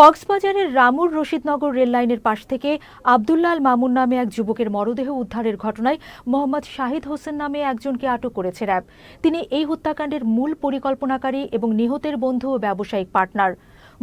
কক্সবাজারের রামুর রশিদনগর রেললাইনের পাশ থেকে আবদুল্লাল মামুন নামে এক যুবকের মরদেহ উদ্ধারের ঘটনায় মোহাম্মদ শাহিদ হোসেন নামে একজনকে আটক করেছে র্যাব। তিনি এই হত্যাকাণ্ডের মূল পরিকল্পনাকারী এবং নিহতের বন্ধু ও ব্যবসায়িক পার্টনার।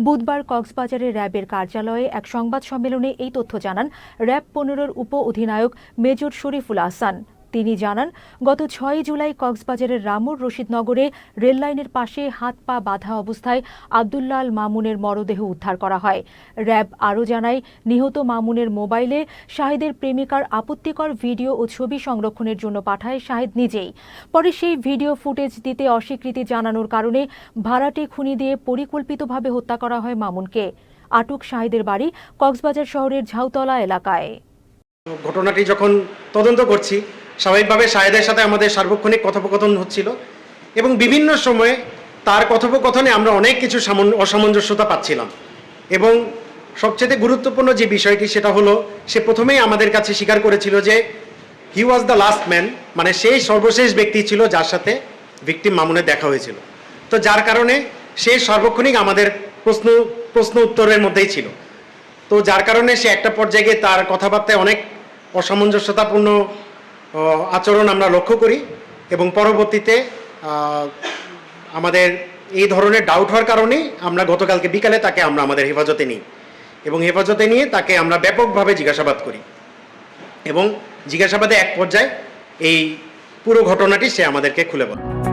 বুধবার কক্সবাজারের র্যাবের কার্যালয়ে এক সংবাদ সম্মেলনে এই তথ্য জানান র্যাব পনেরোর উপ অধিনায়ক মেজর শরীফুল আহসান। তিনি জানান, গত ছয় জুলাই কক্সবাজারের রামুর রশিদনগরে রেললাইনের পাশে হাত পা বাঁধা অবস্থায় আবদুল্লাল মামুনের মরদেহ উদ্ধার করা হয়। র্যাব আরও জানায়, নিহত মামুনের মোবাইলে শাহিদের প্রেমিকার আপত্তিকর ভিডিও ও ছবি সংরক্ষণের জন্য পাঠায় শাহিদ নিজেই। পরে সেই ভিডিও ফুটেজ দিতে অস্বীকৃতি জানানোর কারণে ভাড়াটে খুনি দিয়ে পরিকল্পিতভাবে হত্যা করা হয় মামুনকে। আটক শাহিদের বাড়ি কক্সবাজার শহরের ঝাউতলা এলাকায়। ঘটনাটি যখন তদন্ত করছি স্বাভাবিকভাবে শাহেদের সাথে আমাদের সার্বক্ষণিক কথোপকথন হচ্ছিল এবং বিভিন্ন সময়ে তার কথোপকথনে আমরা অনেক কিছু অসামঞ্জস্যতা পাচ্ছিলাম। এবং সবচেয়ে গুরুত্বপূর্ণ যে বিষয়টি সেটা হলো, সে প্রথমেই আমাদের কাছে স্বীকার করেছিল যে he was the last man মানে সেই সর্বশেষ ব্যক্তি ছিল যার সাথে ভিকটিম মামুনের দেখা হয়েছিল। তো যার কারণে সে সর্বক্ষণিক আমাদের প্রশ্ন প্রশ্ন উত্তরের মধ্যেই ছিল। তো যার কারণে সে একটা পর্যায়ে তার কথাবার্তায় অনেক অসামঞ্জস্যতাপূর্ণ আচরণ আমরা লক্ষ্য করি এবং পরবর্তীতে আমাদের এই ধরনের ডাউট হওয়ার কারণে আমরা গতকালকে বিকালে তাকে আমরা আমাদের হেফাজতে নিই এবং হেফাজতে নিয়ে তাকে আমরা ব্যাপকভাবে জিজ্ঞাসাবাদ করি এবং জিজ্ঞাসাবাদে এক পর্যায়ে এই পুরো ঘটনাটি সে আমাদেরকে খুলে বলে।